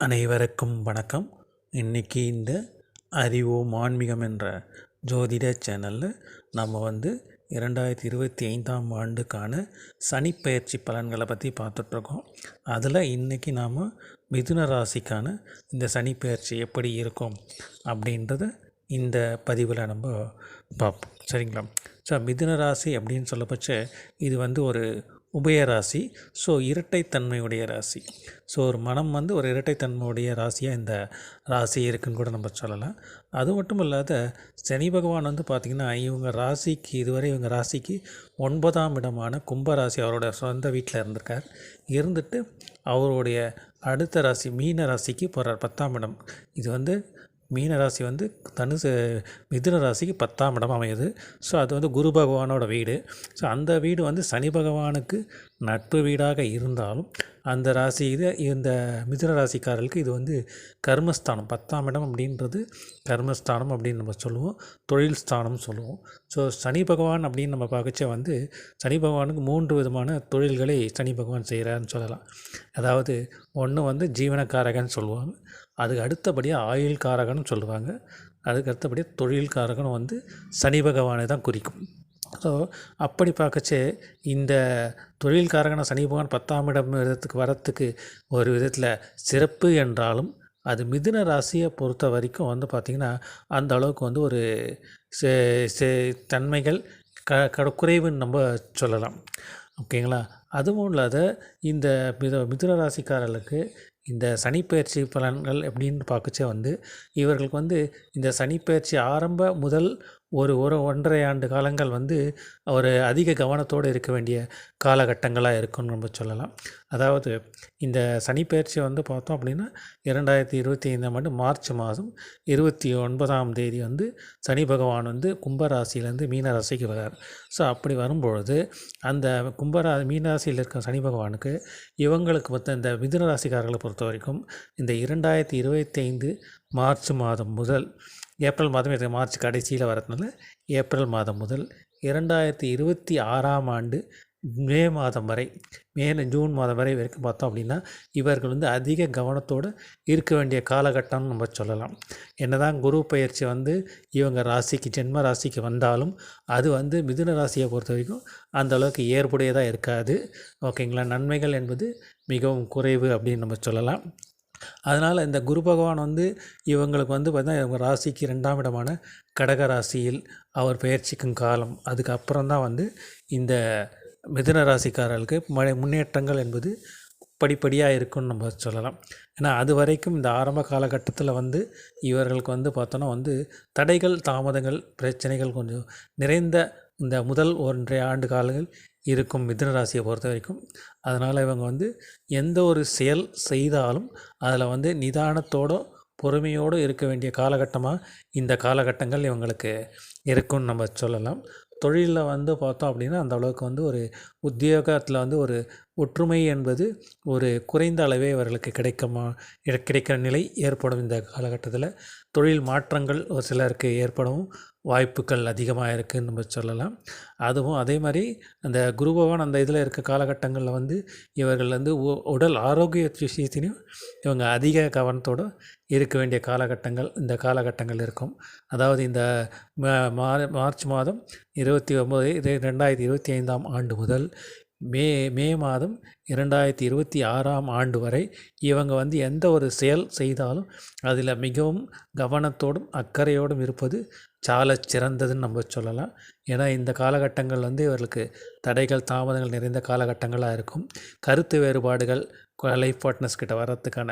அனைவருக்கும் வணக்கம். இன்றைக்கி இந்த அறிவோம் ஆன்மீகம் என்ற ஜோதிட சேனலில் நம்ம வந்து இரண்டாயிரத்தி இருபத்தி ஐந்தாம் ஆண்டுக்கான சனிப்பெயர்ச்சி பலன்களை பற்றி பார்த்துட்ருக்கோம். அதில் இன்றைக்கி நாம் மிதுன ராசிக்கான இந்த சனிப்பெயர்ச்சி எப்படி இருக்கும் அப்படின்றத இந்த பதிவில் நம்ம பார்ப்போம். சரிங்களா? ஸோ மிதுன ராசி அப்படின்னு சொல்லப்பச்ச இது வந்து ஒரு உபயராசி ஸோ இரட்டைத்தன்மையுடைய ராசி. ஸோ ஒரு மனம் வந்து ஒரு இரட்டைத்தன்மையுடைய ராசியாக இந்த ராசி இருக்குன்னு கூட நம்ம சொல்லலாம். அது மட்டும் இல்லாத சனி பகவான் வந்து பார்த்திங்கன்னா இவங்க ராசிக்கு இதுவரை இவங்க ராசிக்கு ஒன்பதாம் இடமான கும்பராசி அவரோட சொந்த வீட்டில் இருந்திருக்கார். இருந்துட்டு அவருடைய அடுத்த ராசி மீன ராசிக்கு போகிறார் பத்தாம் இடம். இது வந்து மீன ராசி வந்து தனுசு மிதுன ராசிக்கு பத்தாம் இடம் அமையுது. ஸோ அது வந்து குரு பகவானோட வீடு. ஸோ அந்த வீடு வந்து சனி பகவானுக்கு நட்பு வீடாக இருந்தாலும் அந்த ராசி இது இந்த மிதுன ராசிக்காரர்களுக்கு இது வந்து கர்மஸ்தானம் பத்தாம் இடம் அப்படின்றது கர்மஸ்தானம் அப்படின்னு நம்ம சொல்லுவோம். தொழில் ஸ்தானம் சொல்லுவோம். ஸோ சனி பகவான் அப்படின்னு நம்ம பார்க்கச்ச வந்து சனி பகவானுக்கு மூன்று விதமான தொழில்களை சனி பகவான் செய்கிறாருன்னு சொல்லலாம். அதாவது ஒன்று வந்து ஜீவனக்காரகன் சொல்லுவாங்க. அதுக்கு அடுத்தபடியாக ஆயுள் காரகன்னு சொல்லுவாங்க. அதுக்கு அடுத்தபடியாக தொழில் காரகன் வந்து சனி பகவானை தான் குறிக்கும். ஸோ அப்படி பார்க்கச்சே இந்த தொழில்காரகன சனி பகவான் பத்தாம் இடம் விதத்துக்கு வரத்துக்கு ஒரு விதத்தில் சிறப்பு என்றாலும் அது மிதுன ராசியை பொறுத்த வரைக்கும் வந்து பார்த்திங்கன்னா அந்த அளவுக்கு வந்து ஒரு தன்மைகள் க க குறைவுன்னு நம்ம சொல்லலாம். ஓகேங்களா? அதுவும் இல்லாத இந்த மித மிதுன ராசிக்காரர்களுக்கு இந்த சனிப்பயிற்சி பலன்கள் எப்படின்னு பார்க்கச்சே வந்து இவர்களுக்கு வந்து இந்த சனிப்பயிற்சி ஆரம்ப முதல் ஒரு ஒரு ஒன்றரை ஆண்டு காலங்கள் வந்து ஒரு அதிக கவனத்தோடு இருக்க வேண்டிய காலகட்டங்களாக இருக்குன்னு நம்ம சொல்லலாம். அதாவது இந்த சனிப்பெயர்ச்சி வந்து பார்த்தோம் அப்படின்னா இரண்டாயிரத்தி இருபத்தி ஐந்தாம் ஆண்டு மார்ச் மாதம் இருபத்தி ஒன்பதாம் தேதி வந்து சனி பகவான் வந்து கும்பராசிலேருந்து மீனராசிக்கு வர்றார் ஸோ அப்படி வரும்பொழுது அந்த கும்பரா மீனராசியில் இருக்க சனி பகவானுக்கு இவங்களுக்கு மொத்தம் இந்த மிதுன ராசிக்காரர்களை பொறுத்த வரைக்கும் இந்த இரண்டாயிரத்தி இருபத்தி ஐந்து மார்ச் மாதம் முதல் ஏப்ரல் மாதம் இது மார்ச் கடைசியில் வரதுனால ஏப்ரல் மாதம் முதல் இரண்டாயிரத்தி இருபத்தி ஆறாம் ஆண்டு மே மாதம் வரை மே ஜூன் மாதம் வரை வரைக்கும் பார்த்தோம் அப்படின்னா இவர்கள் வந்து அதிக கவனத்தோடு இருக்க வேண்டிய காலகட்டம்னு நம்ம சொல்லலாம். என்னதான் குரு பயிற்சி வந்து இவங்க ராசிக்கு ஜென்ம ராசிக்கு வந்தாலும் அது வந்து மிதுன ராசியை பொறுத்த வரைக்கும் அந்தளவுக்கு ஏற்புடையதாக இருக்காது. ஓகேங்களா? நன்மைகள் என்பது மிகவும் குறைவு அப்படின்னு நம்ம சொல்லலாம். அதனால் இந்த குரு பகவான் வந்து இவங்களுக்கு வந்து பார்த்தீங்கன்னா இவங்க ராசிக்கு ரெண்டாம் இடமான கடக ராசியில் அவர் பயிற்சிக்கும் காலம். அதுக்கப்புறம் தான் வந்து இந்த மிதுன ராசிக்காரர்களுக்கு மழை முன்னேற்றங்கள் என்பது படிப்படியாக இருக்குன்னு நம்ம சொல்லலாம். ஏன்னா அது வரைக்கும் இந்த ஆரம்ப காலகட்டத்தில் வந்து இவர்களுக்கு வந்து பார்த்தோன்னா வந்து தடைகள் தாமதங்கள் பிரச்சனைகள் கொஞ்சம் நிறைந்த இந்த முதல் ஒன்றைய ஆண்டு காலங்கள் இருக்கும் மிதுன ராசியை பொறுத்த வரைக்கும். அதனால் இவங்க வந்து எந்த ஒரு செயல் செய்தாலும் அதில் வந்து நிதானத்தோடு பொறுமையோடு இருக்க வேண்டிய காலகட்டமாக இந்த காலகட்டங்கள் இவங்களுக்கு இருக்குன்னு நம்ம சொல்லலாம். தொழிலில் வந்து பார்த்தோம் அப்படின்னா அந்த அளவுக்கு வந்து ஒரு உத்தியோகத்தில் வந்து ஒரு ஒற்றுமை என்பது ஒரு குறைந்த அளவே அவர்களுக்கு கிடைக்குமா கிடைக்கிற நிலை ஏற்படும் இந்த காலகட்டத்தில். தொழில் மாற்றங்கள் ஒரு சிலருக்கு ஏற்படவும் வாய்ப்புகள் அதிகமாக இருக்குதுன்னு நம்ம சொல்லலாம். அதுவும் அதே மாதிரி அந்த குருபவன் அந்த இதில் இருக்க காலகட்டங்களில் வந்து இவர்கள் வந்து உடல் ஆரோக்கிய விஷயத்திலையும் இவங்க அதிக கவனத்தோடு இருக்க வேண்டிய காலகட்டங்கள் இந்த காலகட்டங்கள் இருக்கும். அதாவது இந்த மார்ச் மாதம் இருபத்தி ஒம்பது ரெண்டாயிரத்தி இருபத்தி ஐந்தாம் ஆண்டு முதல் மே மே மாதம் இரண்டாயிரத்தி இருபத்தி ஆறாம் ஆண்டு வரை இவங்க வந்து எந்த ஒரு செயல் செய்தாலும் அதில் மிகவும் கவனத்தோடும் அக்கறையோடும் இருப்பது சால சிறந்ததுன்னு நம்ம சொல்லலாம். ஏன்னா இந்த காலகட்டங்கள் வந்து இவர்களுக்கு தடைகள் தாமதங்கள் நிறைந்த காலகட்டங்களாக இருக்கும். கருத்து வேறுபாடுகள் லைஃப் பார்ட்னர்ஸ் கிட்ட வர்றதுக்கான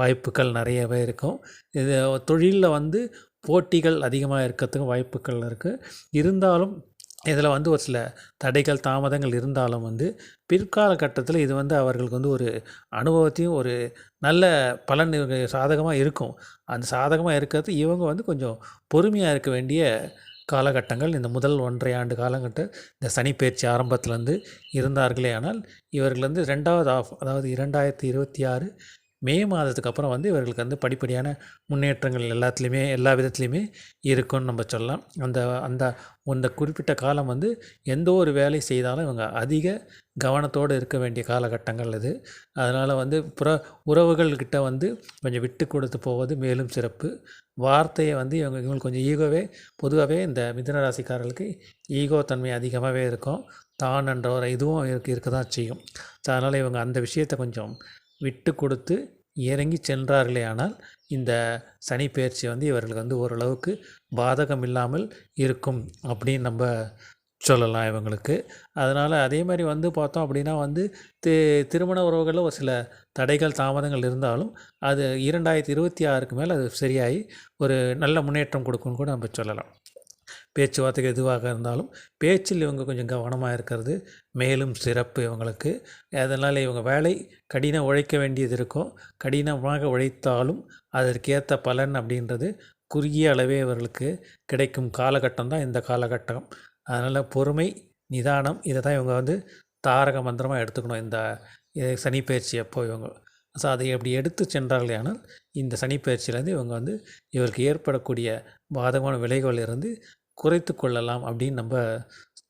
வாய்ப்புகள் நிறையவே இருக்கும். இது தொழிலில் வந்து போட்டிகள் அதிகமாக இருக்கிறதுக்கு வாய்ப்புகள் இருக்குது இருந்தாலும் இதில் வந்து ஒரு சில தடைகள் தாமதங்கள் இருந்தாலும் வந்து பிற்கால கட்டத்தில் இது வந்து அவர்களுக்கு வந்து ஒரு அனுபவத்தையும் ஒரு நல்ல பலன் சாதகமாக இருக்கும். அந்த சாதகமாக இருக்கிறது இவங்க வந்து கொஞ்சம் பொறுமையாக இருக்க வேண்டிய காலகட்டங்கள். இந்த முதல் ஒன்றரை ஆண்டு காலகட்ட இந்த சனிப்பயிற்சி ஆரம்பத்துலேருந்து இருந்தார்களே ஆனால் இவர்கள் வந்து ரெண்டாவது ஆஃப் அதாவது இரண்டாயிரத்தி இருபத்தி ஆறு மே மாதத்துக்கு அப்புறம் வந்து இவர்களுக்கு வந்து படிப்படியான முன்னேற்றங்கள் எல்லாத்துலேயுமே எல்லா விதத்துலேயுமே இருக்கும்னு நம்ம சொல்லலாம். அந்த அந்த அந்த குறிப்பிட்ட காலம் வந்து எந்த ஒரு வேலை செய்தாலும் இவங்க அதிக கவனத்தோடு இருக்க வேண்டிய காலகட்டங்கள் இது அதனால் வந்து புற உறவுகள்கிட்ட வந்து கொஞ்சம் விட்டு கொடுத்து போவது மேலும் சிறப்பு. வார்த்தையை வந்து இவங்க இவங்களுக்கு கொஞ்சம் ஈகோவே பொதுவாகவே இந்த மிதன ராசிக்காரர்களுக்கு ஈகோ தன்மை அதிகமாகவே இருக்கும். தான் என்ற ஒரு இதுவும் இருக்க இருக்க தான் செய்யும். ஸோ அதனால் இவங்க அந்த விஷயத்தை கொஞ்சம் விட்டு கொடுத்து இறங்கி சென்றார்களே ஆனால் இந்த சனி பயிற்சி வந்து இவர்களுக்கு வந்து ஓரளவுக்கு பாதகம் இல்லாமல் இருக்கும் அப்படின்னு நம்ம சொல்லலாம் இவங்களுக்கு. அதனால் அதே மாதிரி வந்து பார்த்தோம் அப்படின்னா வந்து தி திருமண உறவுகளில் ஒரு சில தடைகள் தாமதங்கள் இருந்தாலும் அது இரண்டாயிரத்தி இருபத்தி ஆறுக்கு மேலே அது சரியாகி ஒரு நல்ல முன்னேற்றம் கொடுக்கும்னு கூட நம்ம சொல்லலாம். பேச்சுவார்த்தைக்கு எதுவாக இருந்தாலும் பேச்சில் இவங்க கொஞ்சம் கவனமாக இருக்கிறது மேலும் சிறப்பு இவங்களுக்கு. அதனால் இவங்க வேலை கடினம் உழைக்க வேண்டியது இருக்கும். கடினமாக உழைத்தாலும் அதற்கேற்ற பலன் அப்படின்றது குறுகிய அளவே இவர்களுக்கு கிடைக்கும் காலகட்டம் தான் இந்த காலகட்டம். அதனால் பொறுமை நிதானம் இதை தான் இவங்க வந்து தாரக மந்திரமாக எடுத்துக்கணும் இந்த சனி பயிற்சி அப்போ இவங்க. ஸோ அதை அப்படி எடுத்து சென்றார்களே ஆனால் இந்த சனி பயிற்சியிலேருந்து இவங்க வந்து இவருக்கு ஏற்படக்கூடிய பாதகமான விலைகள் இருந்து குறைத்து கொள்ளலாம் அப்படின்னு நம்ம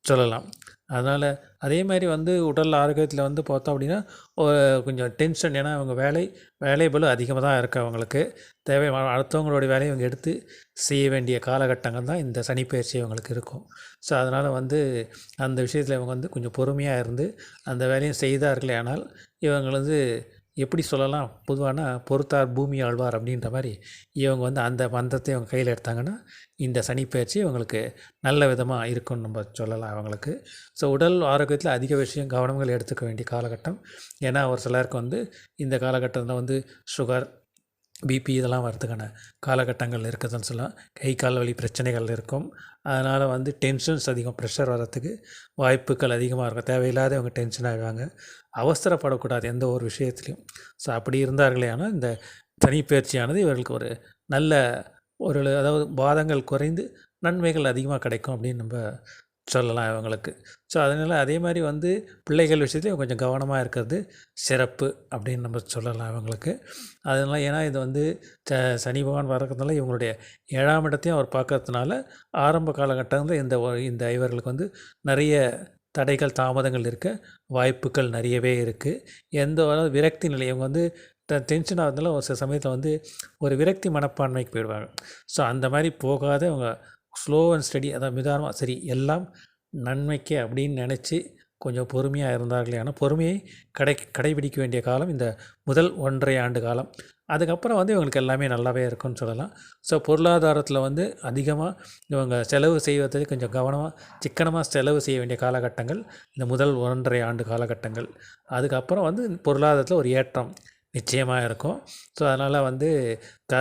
சொல்லலாம். அதனால் அதே மாதிரி வந்து உடல் ஆரோக்கியத்தில் வந்து பார்த்தோம் அப்படின்னா கொஞ்சம் டென்ஷன் ஏன்னா அவங்க வேலை வேலை பலு அதிகமாக தான் இருக்குது அவங்களுக்கு. தேவை அடுத்தவங்களுடைய வேலையை இவங்க எடுத்து செய்ய வேண்டிய காலகட்டங்கள் தான் இந்த சனிப்பயிற்சி அவங்களுக்கு இருக்கும். ஸோ அதனால் வந்து அந்த விஷயத்தில் இவங்க வந்து கொஞ்சம் பொறுமையாக இருந்து அந்த வேலையும் செய்தார்களே ஆனால் இவங்க வந்து எப்படி சொல்லலாம்? பொதுவான பொறுத்தார் பூமி ஆழ்வார் அப்படின்ற மாதிரி இவங்க வந்து அந்த மந்தத்தை இவங்க கையில் எடுத்தாங்கன்னா இந்த சனிப்பயிற்சி இவங்களுக்கு நல்ல விதமாக இருக்கும்னு நம்ம சொல்லலாம் அவங்களுக்கு. ஸோ உடல் ஆரோக்கியத்தில் அதிக விஷயம் கவனங்கள் எடுத்துக்க வேண்டிய காலகட்டம். ஏன்னா ஒரு சிலருக்கு வந்து இந்த காலகட்டத்தில் வந்து சுகர் பிபி இதெல்லாம் வரதுக்கான காலகட்டங்கள் இருக்குதுன்னு சொல்லலாம். கை கால் வலி பிரச்சனைகள் இருக்கும். அதனால் வந்து டென்ஷன்ஸ் அதிகம் ப்ரெஷர் வர்றதுக்கு வாய்ப்புகள் அதிகமாக இருக்கும். தேவையில்லாத அவங்க டென்ஷன் ஆகிவாங்க அவசரப்படக்கூடாது எந்த ஒரு விஷயத்துலையும். ஸோ அப்படி இருந்தார்களே ஆனால் இந்த தனிப்பயிற்சியானது இவர்களுக்கு ஒரு நல்ல ஒரு அதாவது வாதங்கள் குறைந்து நன்மைகள் அதிகமாக கிடைக்கும் அப்படின்னு நம்ம சொல்லலாம் இவங்களுக்கு. ஸோ அதனால் அதே மாதிரி வந்து பிள்ளைகள் விஷயத்துலையும் கொஞ்சம் கவனமாக இருக்கிறது சிறப்பு அப்படின்னு நம்ம சொல்லலாம் இவங்களுக்கு. அதனால் ஏன்னா இது வந்து ச சனி பகவான் வரதுனால இவங்களுடைய ஏழாம் இடத்தையும் அவர் பார்க்கறதுனால ஆரம்ப காலகட்டத்தில் இந்த இந்த இவர்களுக்கு வந்து நிறைய தடைகள் தாமதங்கள் இருக்க வாய்ப்புகள் நிறையவே இருக்குது எந்த விரக்தி நிலை இவங்க வந்து ட டென்ஷன் ஆகிறதுனால ஒரு சில சமயத்தில் வந்து ஒரு விரக்தி மனப்பான்மைக்கு போயிடுவாங்க. ஸோ அந்த மாதிரி போகாத அவங்க ஸ்லோ அண்ட் ஸ்டடி அதான் நிதானமாக சரி எல்லாம் நன்மைக்கு அப்படின்னு நினச்சி கொஞ்சம் பொறுமையாக இருந்தார்களே ஆனால் பொறுமையை கடை கடைபிடிக்க வேண்டிய காலம் இந்த முதல் ஒன்றரை ஆண்டு காலம். அதுக்கப்புறம் வந்து இவங்களுக்கு எல்லாமே நல்லாவே இருக்கும்னு சொல்லலாம். ஸோ பொருளாதாரத்தில் வந்து அதிகமாக இவங்க செலவு செய்வதற்கு கொஞ்சம் கவனமாக சிக்கனமாக செலவு செய்ய வேண்டிய காலகட்டங்கள் இந்த முதல் ஒன்றரை ஆண்டு காலகட்டங்கள். அதுக்கப்புறம் வந்து பொருளாதாரத்தில் ஒரு ஏற்றம் நிச்சயமாக இருக்கும். ஸோ அதனால் வந்து க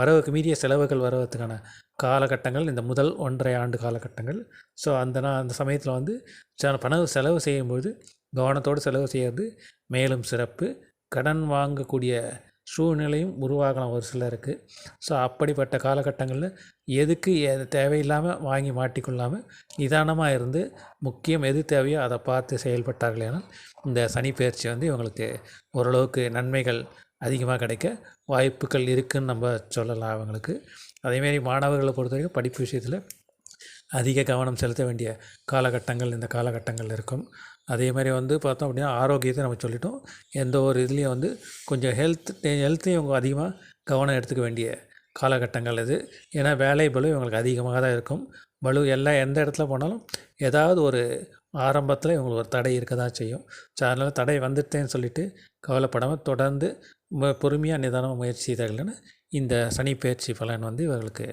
வரவுக்கு மீறிய செலவுகள் வருவதற்கான காலகட்டங்கள் இந்த முதல் ஒன்றரை ஆண்டு காலகட்டங்கள். ஸோ அந்த நான் அந்த சமயத்தில் வந்து பணம் செலவு செய்யும்போது கவனத்தோடு செலவு செய்கிறது மேலும் சிறப்பு. கடன் வாங்கக்கூடிய சூழ்நிலையும் உருவாகலாம் ஒரு சிலருக்கு. ஸோ அப்படிப்பட்ட காலகட்டங்களில் எதுக்கு எது தேவையில்லாமல் வாங்கி மாட்டிக்கொள்ளாமல் நிதானமாக இருந்து முக்கியம் எது தேவையோ அதை பார்த்து செயல்பட்டார்கள் ஏன்னால் இந்த சனி பயிற்சி வந்து இவங்களுக்கு ஓரளவுக்கு நன்மைகள் அதிகமாக கிடைக்க வாய்ப்புகள் இருக்குதுன்னு நம்ம சொல்லலாம் அவங்களுக்கு. அதேமாரி மாணவர்களை பொறுத்த வரைக்கும் படிப்பு விஷயத்தில் அதிக கவனம் செலுத்த வேண்டிய காலகட்டங்கள் இந்த காலகட்டங்கள் இருக்கும். அதே மாதிரி வந்து பார்த்தோம் அப்படின்னா ஆரோக்கியத்தை நம்ம சொல்லிட்டோம். எந்த ஒரு இதுலேயும் வந்து கொஞ்சம் ஹெல்த் ஹெல்த்தையும் இவங்க அதிகமாக கவனம் எடுத்துக்க வேண்டிய காலகட்டங்கள் இது ஏன்னா வேலை பலு இவங்களுக்கு அதிகமாக தான் இருக்கும். பலு எல்லாம் எந்த இடத்துல போனாலும் ஏதாவது ஒரு ஆரம்பத்தில் இவங்களுக்கு ஒரு தடை இருக்க தான் செய்யும். ஸோ அதனால் தடை வந்துட்டேன்னு சொல்லிவிட்டு கவலைப்படாமல் தொடர்ந்து பொறுமையாக நிதானமாக முயற்சி செய்தார்கள்னு இந்த சனி பயிற்சி பலன் வந்து இவர்களுக்கு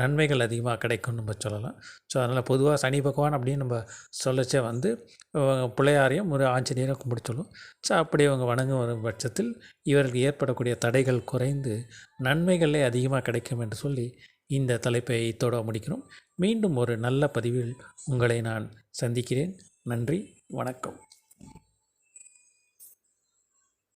நன்மைகள் அதிகமாக கிடைக்கும்னு நம்ம சொல்லலாம். ஸோ அதனால் பொதுவாக சனி பகவான் அப்படின்னு நம்ம சொல்லச்சே வந்து பிள்ளையாரையும் ஒரு ஆஞ்சநேயரும் கும்பிட சொல்லும். ஸோ அப்படி அவங்க வணங்கும் வரும் பட்சத்தில் இவர்களுக்கு ஏற்படக்கூடிய தடைகள் குறைந்து நன்மைகளே அதிகமாக கிடைக்கும் என்று சொல்லி இந்த தலைப்பை இத்தோட முடிக்கணும் மீண்டும் ஒரு நல்ல பதிவில் உங்களை நான் சந்திக்கிறேன். நன்றி வணக்கம்.